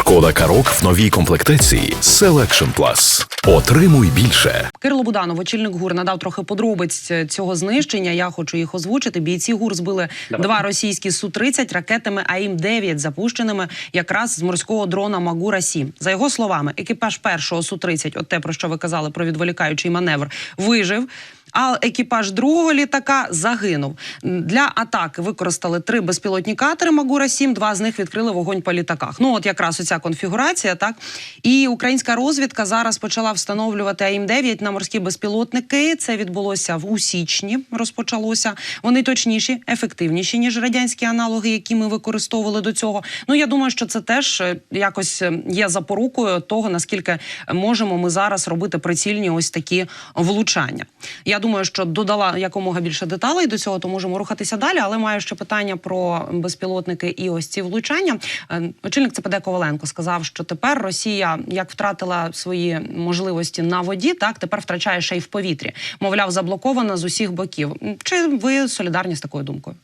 Шкода Карок в новій комплектації Selection Plus. Отримуй більше. Кирило Буданов, очільник ГУР, надав трохи подробиць цього знищення. Я хочу їх озвучити. Бійці ГУР збили Давай. два російські Су-30 ракетами АІМ-9, запущеними якраз з морського дрона Магура-7. За його словами, екіпаж першого Су-30, от те про що ви казали про відволікаючий маневр, вижив. А екіпаж другого літака загинув. Для атаки використали три безпілотні катери Магура 7 Два з них відкрили вогонь по літаках. Ну от якраз оця конфігурація, так і українська розвідка зараз почала встановлювати АІМ-9 на морські безпілотники. Це відбулося в у січні. Розпочалося. Вони точніші, ефективніші ніж радянські аналоги, які ми використовували до цього. Ну я думаю, що це теж е, якось е, є запорукою того, наскільки можемо ми зараз робити прицільні ось такі влучання. Я думаю, що додала якомога більше деталей до цього, то можемо рухатися далі. Але маю ще питання про безпілотники і ось ці влучання. Е, Очільник ЦПД Коваленко сказав, що тепер Росія як втратила свої можливості на воді, так тепер втрачає ще й в повітрі. Мовляв, заблокована з усіх боків. Чи ви солідарні з такою думкою?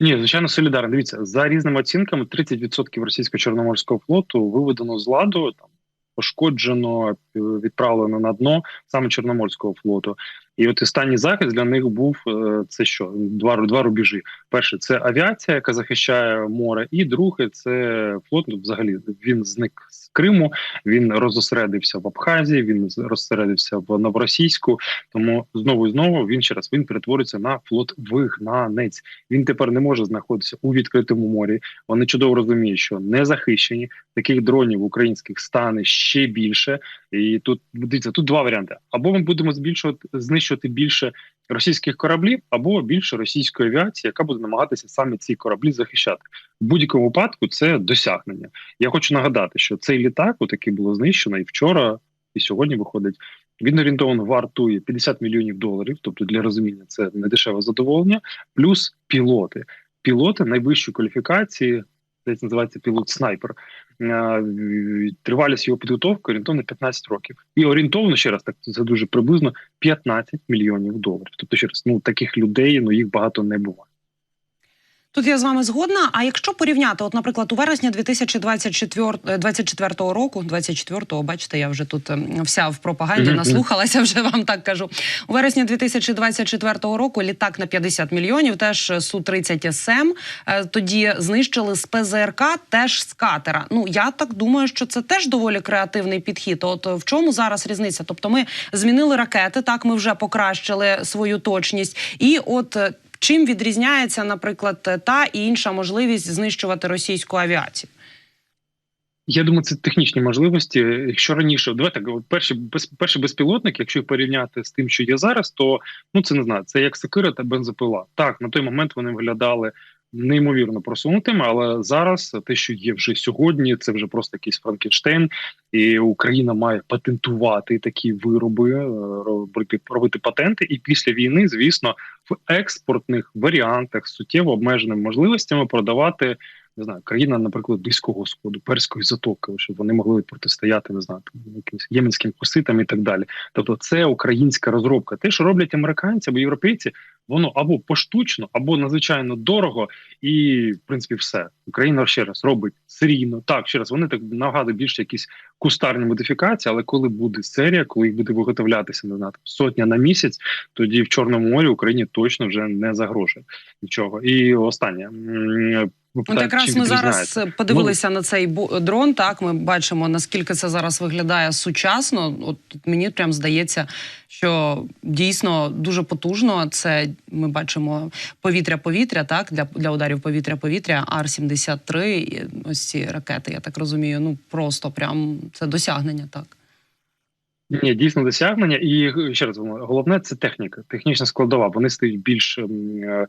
Ні, звичайно, солідарно. Дивіться, за різними оцінками, 30% російсько-чорноморського флоту виведено з ладу, там пошкоджено, е, відправлено на дно саме Чорноморського флоту. І от останній захист для них був е, це що? Два два рубежі. Перше це авіація, яка захищає море, і друге це флот. Ну, взагалі він зник з Криму. Він розосередився в Абхазії. Він розосередився в Новоросійську. Тому знову і знову він ще раз він перетвориться на флот вигнанець. Він тепер не може знаходитися у відкритому морі. Вони чудово розуміють, що не захищені таких дронів українських стане ще більше. І тут дивіться, тут два варіанти: або ми будемо збільшувати знищувати більше російських кораблів, або більше російської авіації, яка буде намагатися саме ці кораблі захищати. В будь-якому випадку це досягнення. Я хочу нагадати, що цей літак, от який було знищено, і вчора, і сьогодні виходить. Він орієнтовано вартує 50 мільйонів доларів, тобто для розуміння це не дешеве задоволення, плюс пілоти. Пілоти найвищої кваліфікації, це називається пілот снайпер. Е, Тривалість його підготовки орієнтовно 15 років. І орієнтовно ще раз так це дуже приблизно 15 мільйонів доларів. Тобто, ще раз, ну таких людей ну їх багато не буває. Тут я з вами згодна. А якщо порівняти, от, наприклад, у вересні 2024 24 року, 24-го, бачите, я вже тут ем, вся в пропаганді наслухалася, вже вам так кажу. У вересні 2024 року літак на 50 мільйонів, теж Су-30 СМ, е, тоді знищили з ПЗРК, теж з катера. Ну я так думаю, що це теж доволі креативний підхід. От е, в чому зараз різниця? Тобто, ми змінили ракети, так ми вже покращили свою точність, і от. Чим відрізняється, наприклад, та і інша можливість знищувати російську авіацію? Я думаю, це технічні можливості. Якщо раніше, давайте перші без перший безпілотник, якщо порівняти з тим, що є зараз, то ну це не знаю, це як сокира та бензопила. Так, на той момент вони виглядали неймовірно просунутими, але зараз те, що є вже сьогодні, це вже просто якийсь Франкенштейн, і Україна має патентувати такі вироби, е, робити робити патенти. І після війни, звісно, в експортних варіантах суттєво обмеженими можливостями продавати не знаю, країна, наприклад, близького сходу, перської затоки, щоб вони могли протистояти, не знаю, там, якимось єменським хуситам і так далі. Тобто, це українська розробка. Те, що роблять американці або європейці, воно або поштучно, або надзвичайно дорого, і в принципі все. Україна ще раз робить серійно. Так, ще раз вони так нагадують більше якісь кустарні модифікації, але коли буде серія, коли їх буде виготовлятися не знаю, сотня на місяць, тоді в Чорному морі Україні точно вже не загрожує нічого. І останнє. От якраз ми зараз подивилися на цей дрон. Так ми бачимо наскільки це зараз виглядає сучасно. От тут мені прям здається, що дійсно дуже потужно. Це ми бачимо повітря-повітря, так для, для ударів повітря-повітря, Ар-73, ось ці ракети. Я так розумію. Ну просто прям це досягнення. Так Ні, дійсно досягнення, і ще раз головне це техніка, технічна складова. Вони стають більш е, е,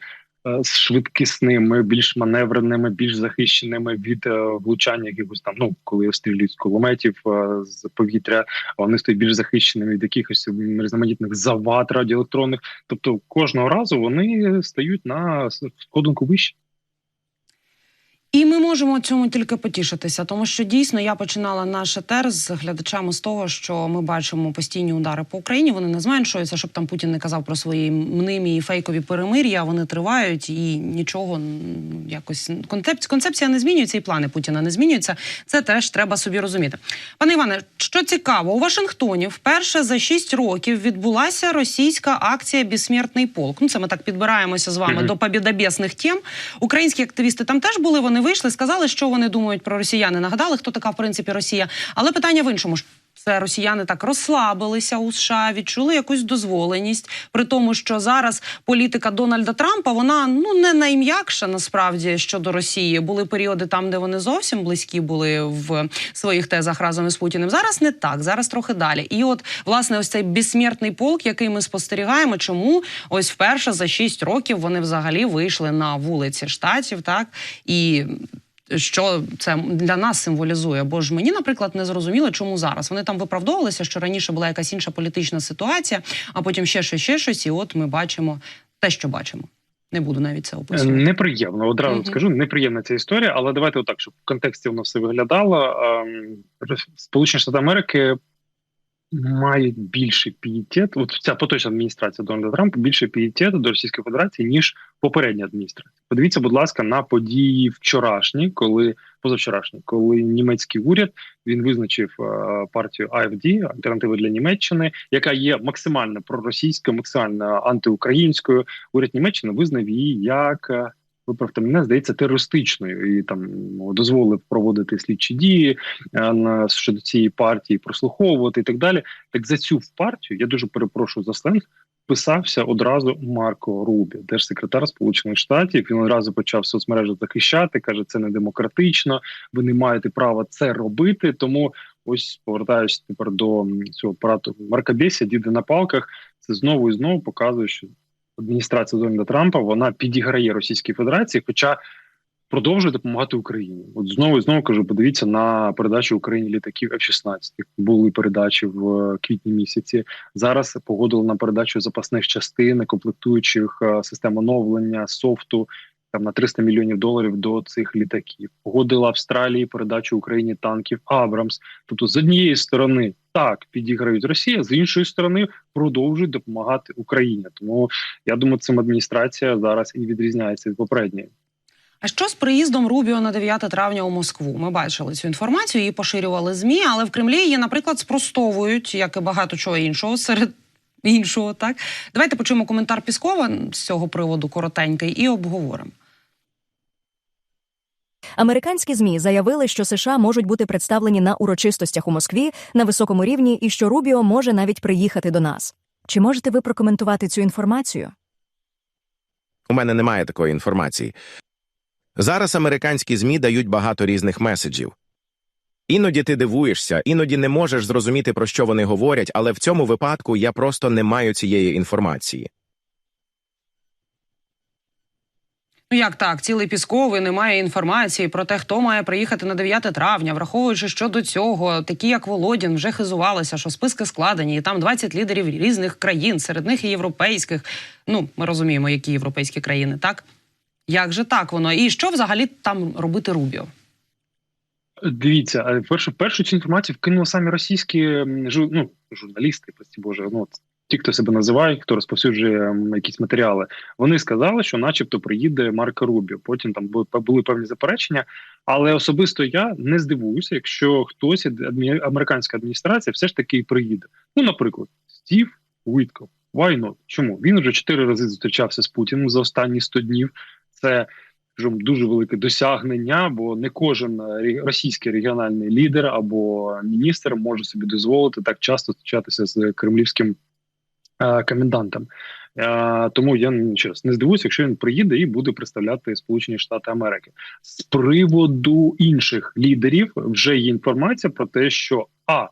швидкісними, більш маневреними, більш захищеними від е, влучання якихось там. Ну коли стрілюють з кулеметів е, з повітря, вони стають більш захищеними від якихось різноманітних завад радіоелектронних. Тобто кожного разу вони стають на сходинку вище. І ми можемо цьому тільки потішитися, тому що дійсно я починала наш етер з глядачами з того, що ми бачимо постійні удари по Україні. Вони не зменшуються, щоб там Путін не казав про свої мнимі і фейкові перемир'я. Вони тривають і нічого якось концепція, концепція не змінюється, і плани Путіна не змінюються. Це теж треба собі розуміти. Пане Іване, що цікаво, у Вашингтоні вперше за 6 років відбулася російська акція Безсмертний полк. Ну це ми так підбираємося з вами Мгм. до побідобєсних тем. Українські активісти там теж були. Вони вийшли, сказали, що вони думають про росіяни. Нагадали, хто така в принципі Росія. Але питання в іншому. Це росіяни так розслабилися у США, відчули якусь дозволеність, при тому, що зараз політика Дональда Трампа вона ну не найм'якша насправді щодо Росії. Були періоди там, де вони зовсім близькі були в своїх тезах разом із Путіним. Зараз не так, зараз трохи далі. І от власне ось цей безсмертний полк, який ми спостерігаємо, чому ось вперше за 6 років вони взагалі вийшли на вулиці штатів, так і що це для нас символізує? Бо ж мені, наприклад, не зрозуміло, чому зараз вони там виправдовувалися, що раніше була якась інша політична ситуація, а потім ще щось, ще щось, і от ми бачимо те, що бачимо. Не буду навіть це описувати. Неприємно, одразу Мгм. скажу, неприємна ця історія, але давайте отак, щоб в контексті воно все виглядало. Ем, Сполучені Штати Америки мають більше пієтет, от ця поточна адміністрація Дональда Трампа більше пієтету до Російської Федерації, ніж попередня адміністрація. Подивіться, будь ласка, на події вчорашні, коли позавчорашні, коли німецький уряд він визначив е, партію AFD, альтернативи для Німеччини, яка є максимально проросійською, максимально антиукраїнською. Уряд Німеччини визнав її як. Виправте мене здається терористичною і там ну, дозволив проводити слідчі дії е, на щодо цієї партії, прослуховувати і так далі. Так за цю партію я дуже перепрошую за сленг. Писався одразу Марко Рубі, держсекретар Сполучених Штатів. Він одразу почав соцмережі захищати. каже, це не демократично. Ви не маєте права це робити. Тому ось повертаюся тепер до цього апарату Марка Бесі, діди на палках. Це знову і знову показує, що адміністрація Дональда Трампа вона підіграє Російській Федерації, хоча продовжує допомагати Україні. От знову і знову кажу, подивіться на передачу Україні літаків F-16. Були передачі в е, квітні місяці. Зараз погодили на передачу запасних частин, комплектуючих е, систем оновлення, софту. Там на 300 мільйонів доларів до цих літаків погодила Австралії передачу Україні танків Абрамс. Тобто, з однієї сторони так підіграють Росія, з іншої сторони продовжують допомагати Україні. Тому я думаю, цим адміністрація зараз і відрізняється від попередньої. А що з приїздом Рубіо на 9 травня у Москву? Ми бачили цю інформацію, її поширювали змі, але в Кремлі її, наприклад, спростовують, як і багато чого іншого серед. Іншого так давайте почуємо коментар Піскова з цього приводу коротенький і обговоримо. Американські змі заявили, що США можуть бути представлені на урочистостях у Москві на високому рівні, і що Рубіо може навіть приїхати до нас. Чи можете ви прокоментувати цю інформацію? У мене немає такої інформації. Зараз американські ЗМІ дають багато різних меседжів. Іноді ти дивуєшся, іноді не можеш зрозуміти, про що вони говорять, але в цьому випадку я просто не маю цієї інформації. Ну як так, цілий пісковий немає інформації про те, хто має приїхати на 9 травня, враховуючи, що до цього такі, як Володін, вже хизувалися, що списки складені, і там 20 лідерів різних країн, серед них і європейських. Ну, ми розуміємо, які європейські країни, так? Як же так воно? І що взагалі там робити Рубіо? Дивіться, а першу першу цю інформацію вкинули самі російські ну, журналісти, прості боже, ну ті, хто себе називає, хто розповсюджує якісь матеріали. Вони сказали, що, начебто, приїде Марко Рубіо. Потім там були, певні заперечення. Але особисто я не здивуюся, якщо хтось американська адміністрація все ж таки приїде. Ну, наприклад, Стів Уітков. Why not? Чому він вже чотири рази зустрічався з Путіним за останні 100 днів. Це скажімо, дуже велике досягнення, бо не кожен російський регіональний лідер або міністр може собі дозволити так часто зустрічатися з кремлівським е, комендантом. Е, тому я ну, раз не здивуюся, якщо він приїде і буде представляти Сполучені Штати Америки. З приводу інших лідерів вже є інформація про те, що а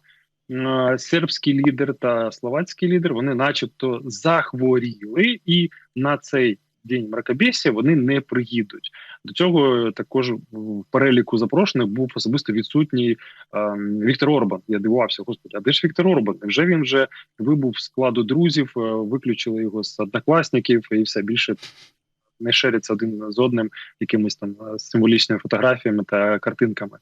е, сербський лідер та словацький лідер вони, начебто, захворіли, і на цей день мракобесія вони не приїдуть. До цього також в переліку запрошених був особисто відсутній ем, Віктор Орбан. Я дивувався, господи, а де ж Віктор Орбан? Вже він вже вибув з складу друзів, е, виключили його з однокласників і все більше не ширяться один з одним якимись там е, символічними фотографіями та картинками.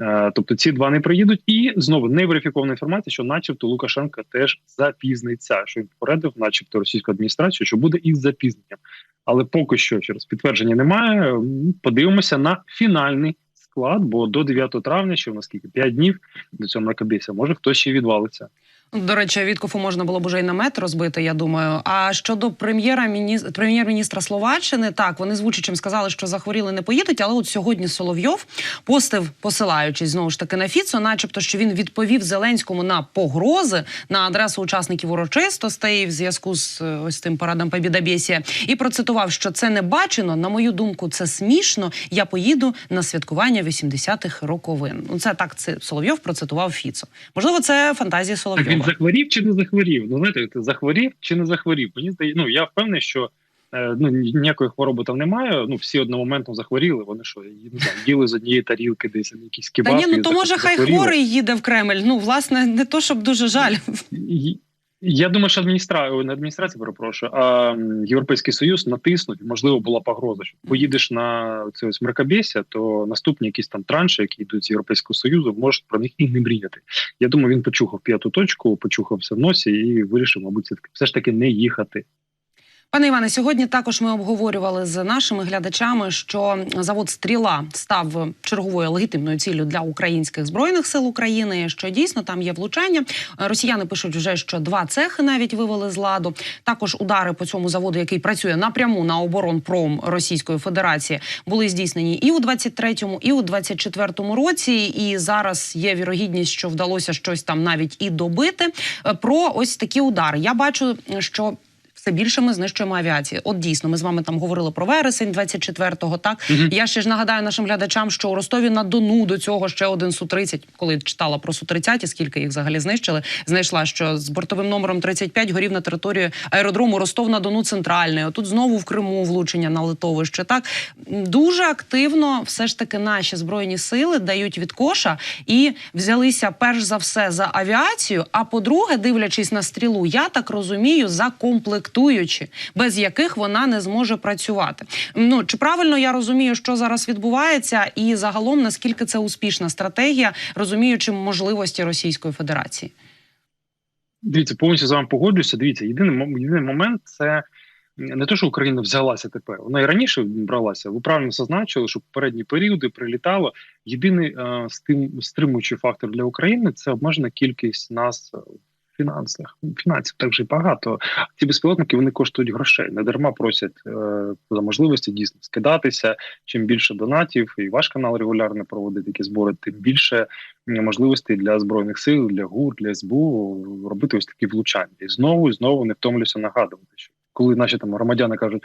Е, тобто ці два не приїдуть, і знову не верифікована інформація, що, начебто, Лукашенко теж запізниться, що він попередив, начебто, російську адміністрацію, що буде із запізненням. Але поки що через підтвердження немає. Подивимося на фінальний склад, бо до 9 травня, ще в нас скільки 5 днів до цього накабіся, може хтось ще відвалиться. До речі, Віткофу можна було б уже і намет розбити, я думаю. А щодо прем'єра міністра прем'єр-міністра Словаччини, так вони з Вучичем сказали, що захворіли не поїдуть. Але от сьогодні Соловйов постив, посилаючись знову ж таки на Фіцо, начебто, що він відповів Зеленському на погрози на адресу учасників урочистостей в зв'язку з е, ось тим парадом Побєдобєсія, і процитував, що це не бачено. На мою думку, це смішно. Я поїду на святкування 80-х роковин. Ну це так. Це Соловйов процитував Фіцо. Можливо, це фантазія Соловйова. Він захворів чи не захворів? Ну знаєте, ти захворів чи не захворів? Мені здається, ну я впевнений, що е, ну ні- ніякої хвороби там немає. Ну всі одномоментно захворіли. Вони що не знаю, їли з однієї тарілки, десь якісь Та ні, ну то може може хай хворий їде в Кремль. Ну, власне, не то, щоб дуже жаль. Я думаю, що адміністра... не адміністрація, перепрошую, а Європейський Союз натиснуть, можливо, була погроза, що поїдеш на це ось мракобєсія, то наступні якісь там транші, які йдуть з Європейського Союзу, можуть про них і не мріяти. Я думаю, він почухав п'яту точку, почухався в носі і вирішив, мабуть, все ж таки не їхати. Пане Іване, сьогодні також ми обговорювали з нашими глядачами, що завод Стріла став черговою легітимною ціллю для українських збройних сил України. Що дійсно там є влучання. Росіяни пишуть вже, що два цехи навіть вивели з ладу. Також удари по цьому заводу, який працює напряму на оборонпром Російської Федерації, були здійснені і у 23-му, і у 24-му році. І зараз є вірогідність, що вдалося щось там навіть і добити. Е, Про ось такі удари. Я бачу, що все більше ми знищуємо авіації. От дійсно, ми з вами там говорили про вересень 24-го, Так Мгм. я ще ж нагадаю нашим глядачам, що у Ростові на Дону до цього ще один су 30 коли читала про су 30 і скільки їх взагалі знищили. Знайшла, що з бортовим номером 35 горів на території аеродрому Ростов на Дону центральний. Отут знову в Криму влучення на литовище. Так дуже активно, все ж таки, наші збройні сили дають від коша і взялися перш за все за авіацію. А по-друге, дивлячись на стрілу, я так розумію, за комплектуючі, без яких вона не зможе працювати. Ну чи правильно я розумію, що зараз відбувається, і загалом наскільки це успішна стратегія, розуміючи можливості Російської Федерації? Дивіться, повністю з вами погоджуюся. Дивіться, єдиний єдиний момент це не те, що Україна взялася тепер. Вона і раніше бралася. Ви правильно зазначили, що попередні періоди прилітало. Єдиний е, стим, стримуючий фактор для України це обмежена кількість нас. Фінансах фінансів так же багато. Ці безпілотники вони коштують грошей. Не дарма просять е, за можливості дійсно скидатися. Чим більше донатів, і ваш канал регулярно проводить такі збори, тим більше можливостей для збройних сил, для ГУР, для СБУ робити ось такі влучання. І знову і знову не втомлюся нагадувати, що коли наші там громадяни кажуть: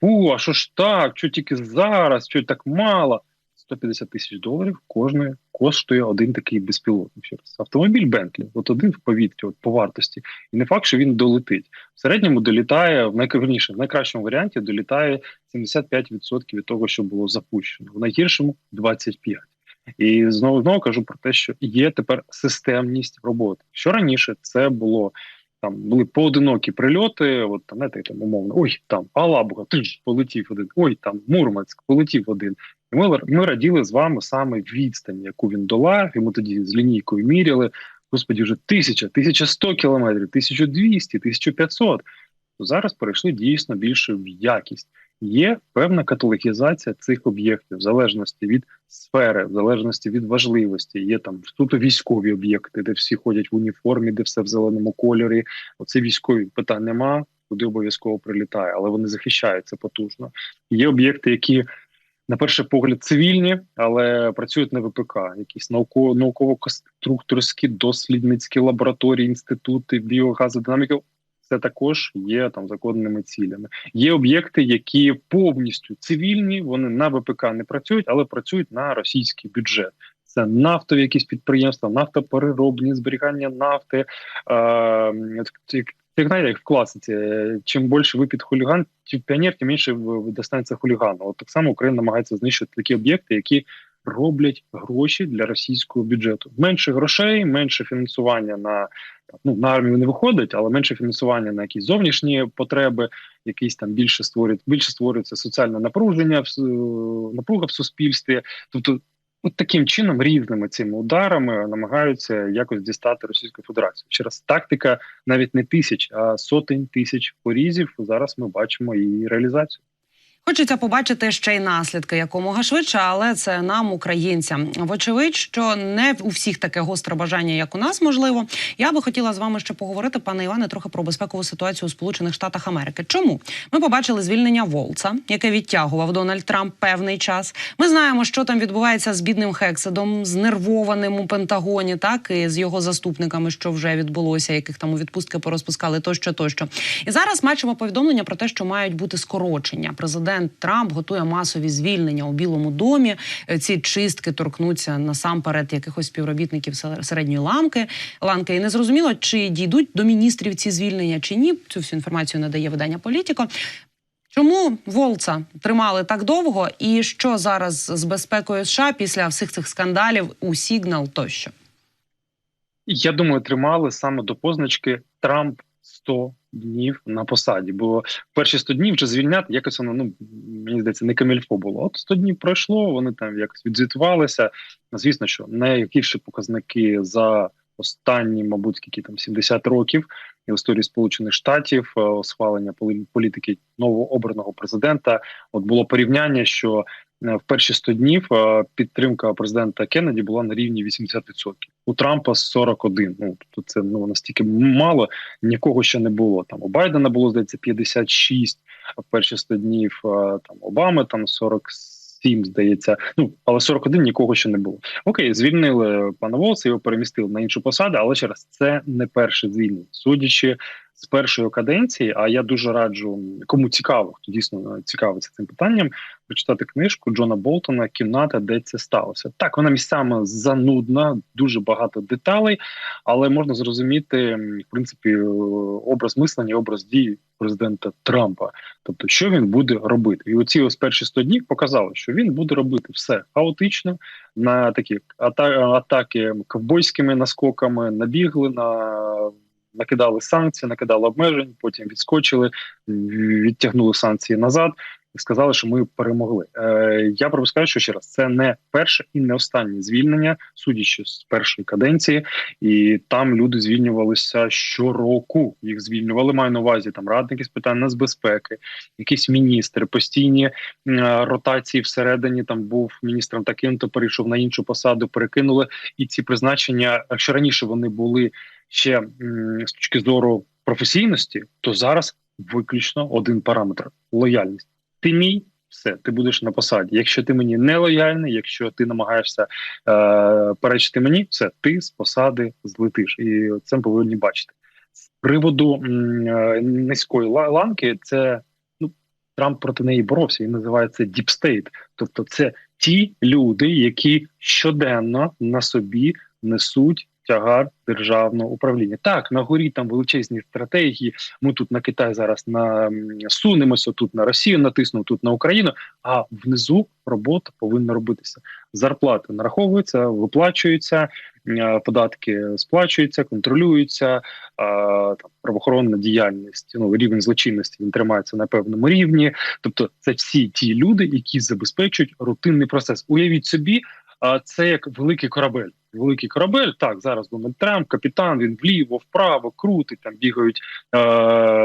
фу, а що ж так? Що тільки зараз, що так мало? 150 тисяч доларів кожної коштує один такий безпілотник. Ще раз. Автомобіль Бентлі, от один в повітрі, от по вартості, і не факт, що він долетить. В середньому долітає в найкраще, в найкращому варіанті долітає 75% від того, що було запущено. В найгіршому 25%. І знову знову кажу про те, що є тепер системність роботи. Що раніше це було там були поодинокі прильоти, от знаєте, там умовно, ой, там Алабуга, ти ж полетів один, ой, там Мурманськ, полетів один. Ми, ми раділи з вами саме відстані, яку він долав, ми тоді з лінійкою міряли. Господі, вже тисяча, 1100 кілометрів, 1200, 1500. То зараз перейшли дійсно більше в якість. Є певна каталогізація цих об'єктів в залежності від сфери, в залежності від важливості. Є там суто військові об'єкти, де всі ходять в уніформі, де все в зеленому кольорі. Оце військові питань нема, туди обов'язково прилітає, але вони захищаються потужно. Є об'єкти, які на перший погляд цивільні, але працюють на ВПК, якісь науково науково-конструкторські дослідницькі лабораторії, інститути біогазодинаміки. Це також є там законними цілями. Є об'єкти, які повністю цивільні, вони на ВПК не працюють, але працюють на російський бюджет. Це нафтові якісь підприємства, нафтопереробні, зберігання нафти. Е, як знаєте, як в класиці, чим більше випід хуліган, чи піонер, тим менше достанеться хулігану. От так само Україна намагається знищити такі об'єкти, які роблять гроші для російського бюджету. Менше грошей, менше фінансування на ну на армію не виходить, але менше фінансування на якісь зовнішні потреби, якісь там більше створюють більше створюється соціальне напруження в напруга в суспільстві. Тобто, от таким чином, різними цими ударами намагаються якось дістати Російську Федерацію. Через тактика навіть не тисяч, а сотень тисяч порізів. Зараз ми бачимо її реалізацію. Хочеться побачити ще й наслідки якомога швидше, але це нам, українцям. Вочевидь, що не у всіх таке гостре бажання, як у нас, можливо. Я би хотіла з вами ще поговорити, пане Іване, трохи про безпекову ситуацію у Сполучених Штатах Америки. Чому ми побачили звільнення Волца, яке відтягував Дональд Трамп певний час? Ми знаємо, що там відбувається з бідним Хексидом, знервованим у Пентагоні, так і з його заступниками, що вже відбулося, яких там у відпустки порозпускали тощо, тощо. І зараз бачимо повідомлення про те, що мають бути скорочення. Президент Трамп готує масові звільнення у Білому домі. Е, Ці чистки торкнуться насамперед якихось співробітників сер- середньої ламки ланки. І не зрозуміло, чи дійдуть до міністрів ці звільнення чи ні. Цю всю інформацію надає видання Політіко. Чому Волца тримали так довго, і що зараз з безпекою США після всіх цих скандалів у Сігнал тощо? Я думаю, тримали саме до позначки Трамп 100 днів на посаді. Бо перші 100 днів вже звільняти якось воно ну мені здається не камільфо було. От 100 днів пройшло, вони там якось відзвітувалися. Звісно, що найгірші показники за останні, мабуть, скільки там 70 років в історії Сполучених Штатів е, схвалення полі- політики новообраного президента. От було порівняння, що е, в перші 100 днів е, підтримка президента Кеннеді була на рівні 80%. У Трампа 41. Ну тобто це ну настільки мало, нікого ще не було. Там у Байдена було здається 56 в перші 100 днів. Там Обами там 47, здається. Ну але 41 нікого ще не було. Окей, звільнили пана Волса, його перемістили на іншу посаду, але ще раз це не перше звільнення. Судячи з першої каденції, а я дуже раджу, кому цікаво, хто дійсно цікавиться цим питанням, прочитати книжку Джона Болтона Кімната, де це сталося. Так, вона місцями занудна, дуже багато деталей, але можна зрозуміти в принципі е, образ мислення, образ дій президента Трампа. Тобто, що він буде робити, і оці ось перші 100 днів показали, що він буде робити все хаотично на такі ата- атаки ковбойськими наскоками, набігли на. Накидали санкції, накидали обмежень, потім відскочили, відтягнули санкції назад сказали, що ми перемогли. Е, я пропускаю, що ще раз це не перше і не останнє звільнення, судячи з першої каденції, і там люди звільнювалися щороку. Їх звільнювали. Маю на увазі там радники з питань нацбезпеки, якісь міністри, постійні е, ротації всередині. Там був міністром таким, то перейшов на іншу посаду, перекинули. І ці призначення, якщо раніше вони були ще з точки зору професійності, то зараз виключно один параметр лояльність. Ти мій. Все, ти будеш на посаді. Якщо ти мені не лояльний, якщо ти намагаєшся е, перечити мені, все ти з посади злетиш, і це повинні бачити. З приводу е, низької ла- ланки, це ну Трамп проти неї боровся і називається State. Тобто, це ті люди, які щоденно на собі несуть тягар державного управління. Так, на горі там величезні стратегії. Ми тут на Китай зараз насунемося, тут на Росію натиснув, тут на Україну. А внизу робота повинна робитися. Зарплати нараховуються, виплачуються, податки сплачуються, контролюються. Там правоохоронна діяльність, ну рівень злочинності він тримається на певному рівні. Тобто, це всі ті люди, які забезпечують рутинний процес. Уявіть собі, це як великий корабель. Великий корабель, так зараз Дональд Трамп, капітан. Він вліво, вправо, крутить. Там бігають е-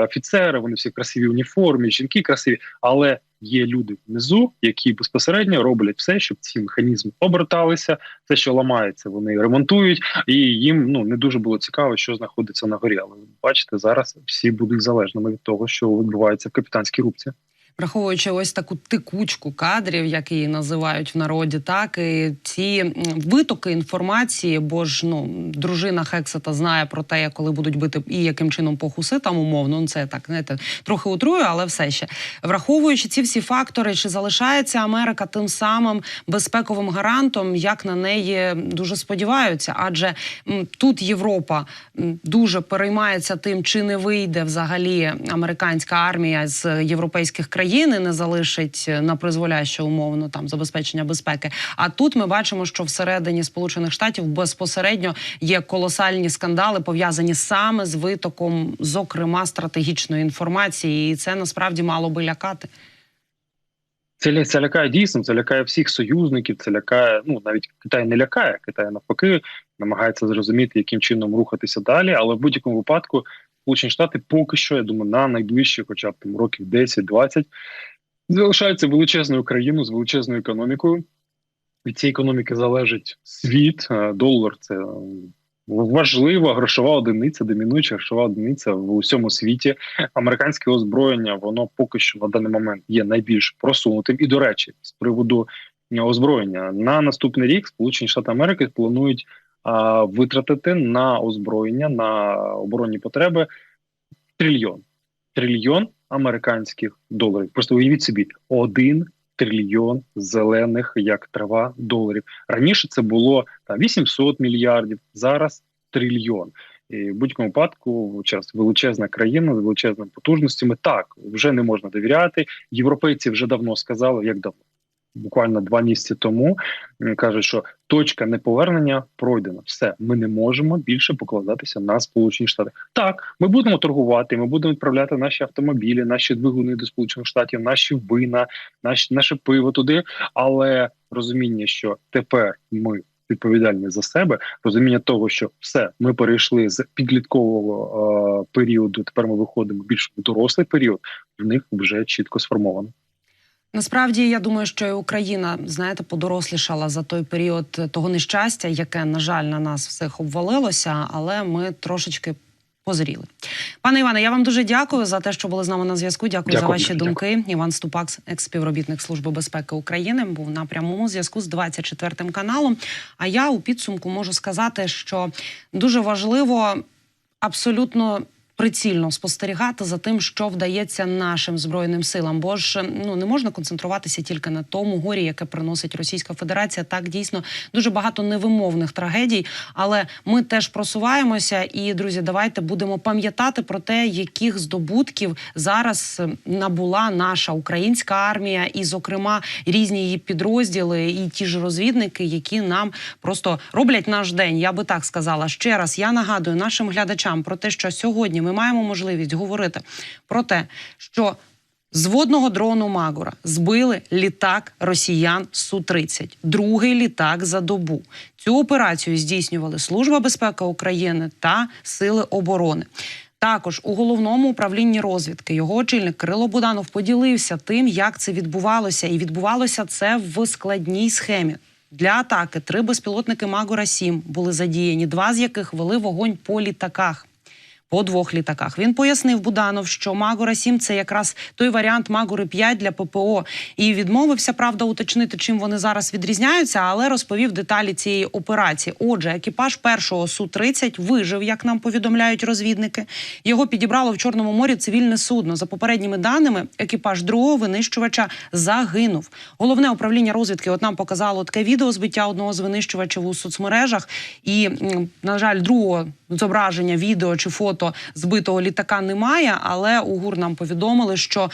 офіцери. Вони всі красиві уніформі, жінки красиві, але є люди внизу, які безпосередньо роблять все, щоб ці механізми оберталися. Все, що ламається, вони ремонтують, і їм ну не дуже було цікаво, що знаходиться на горі. Але бачите, зараз всі будуть залежними від того, що відбувається в капітанській рубці. Враховуючи ось таку текучку кадрів, як її називають в народі, так і ці витоки інформації, бо ж ну дружина Хексета знає про те, коли будуть бити і яким чином по хуситам умовно. Ну, це так знаєте, трохи утрую, але все ще враховуючи ці всі фактори, чи залишається Америка тим самим безпековим гарантом, як на неї дуже сподіваються, адже тут Європа дуже переймається тим, чи не вийде взагалі американська армія з європейських країн країни не залишить на призволяще умовно там забезпечення безпеки. А тут ми бачимо, що всередині Сполучених Штатів безпосередньо є колосальні скандали пов'язані саме з витоком, зокрема стратегічної інформації, і це насправді мало би лякати. Це, це лякає дійсно, це лякає всіх союзників, це лякає. Ну навіть Китай не лякає. Китай навпаки намагається зрозуміти, яким чином рухатися далі. Але в будь-якому випадку Сполучені Штати поки що, я думаю, на найближчі, хоча б там років 10-20, залишаються величезною країною з величезною економікою. Від цієї економіки залежить світ. Е, Долар це е, важлива грошова одиниця, домінуюча грошова одиниця в усьому світі американське озброєння воно поки що на даний момент є найбільш просунутим. І до речі, з приводу е, озброєння на наступний рік Сполучені Штати Америки планують витратити на озброєння на оборонні потреби трильйон. Трильйон американських доларів. Просто уявіть собі, один трильйон зелених як трава доларів. Раніше це було там 800 мільярдів, зараз трильйон. І в будь-якому випадку через величезна країна з величезними потужностями. Так вже не можна довіряти. Європейці вже давно сказали, як давно. Буквально два місяці тому кажуть, що точка неповернення пройдена. Все, ми не можемо більше покладатися на Сполучені Штати. Так, ми будемо торгувати, ми будемо відправляти наші автомобілі, наші двигуни до Сполучених Штатів, наші вина, наші наше пиво туди. Але розуміння, що тепер ми відповідальні за себе, розуміння того, що все, ми перейшли з підліткового е, періоду. Тепер ми виходимо більш в дорослий період. В них вже чітко сформовано. Насправді я думаю, що і Україна, знаєте, подорослішала за той період того нещастя, яке на жаль на нас всіх обвалилося, але ми трошечки. Позріли, пане Іване. Я вам дуже дякую за те, що були з нами на зв'язку. Дякую, за ваші дякую. думки. Іван Ступак, екс-співробітник служби безпеки України, був на прямому зв'язку з 24 каналом. А я у підсумку можу сказати, що дуже важливо абсолютно прицільно спостерігати за тим, що вдається нашим збройним силам. Бо ж ну не можна концентруватися тільки на тому горі, яке приносить Російська Федерація. Так дійсно дуже багато невимовних трагедій, але ми теж просуваємося. І друзі, давайте будемо пам'ятати про те, яких здобутків зараз е, набула наша українська армія, і, зокрема, різні її підрозділи, і ті ж розвідники, які нам просто роблять наш день. Я би так сказала. Ще раз я нагадую нашим глядачам про те, що сьогодні ми маємо можливість говорити про те, що з водного дрону Магура збили літак росіян су 30 другий літак за добу. Цю операцію здійснювали Служба безпеки України та Сили оборони. Також у головному управлінні розвідки його очільник Кирило Буданов поділився тим, як це відбувалося, і відбувалося це в складній схемі. Для атаки три безпілотники Магура 7 були задіяні, два з яких вели вогонь по літаках. По двох літаках він пояснив Буданов, що Магура 7 це якраз той варіант Магури 5 для ППО, і відмовився правда уточнити, чим вони зараз відрізняються, але розповів деталі цієї операції. Отже, екіпаж першого су 30 вижив, як нам повідомляють розвідники. Його підібрало в Чорному морі цивільне судно. За попередніми даними, екіпаж другого винищувача загинув. Головне управління розвідки от нам показало таке відео збиття одного з винищувачів у соцмережах. І на жаль, другого зображення, відео чи фото збитого літака немає. Але у ГУР нам повідомили, що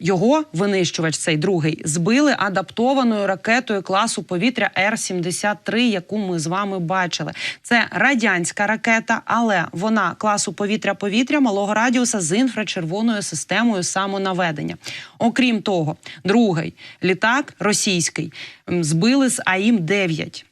його винищувач, цей другий, збили адаптованою ракетою класу повітря Р-73, яку ми з вами бачили. Це радянська ракета, але вона класу повітря-повітря малого радіуса з інфрачервоною системою самонаведення. Окрім того, другий літак російський збили з АІМ 9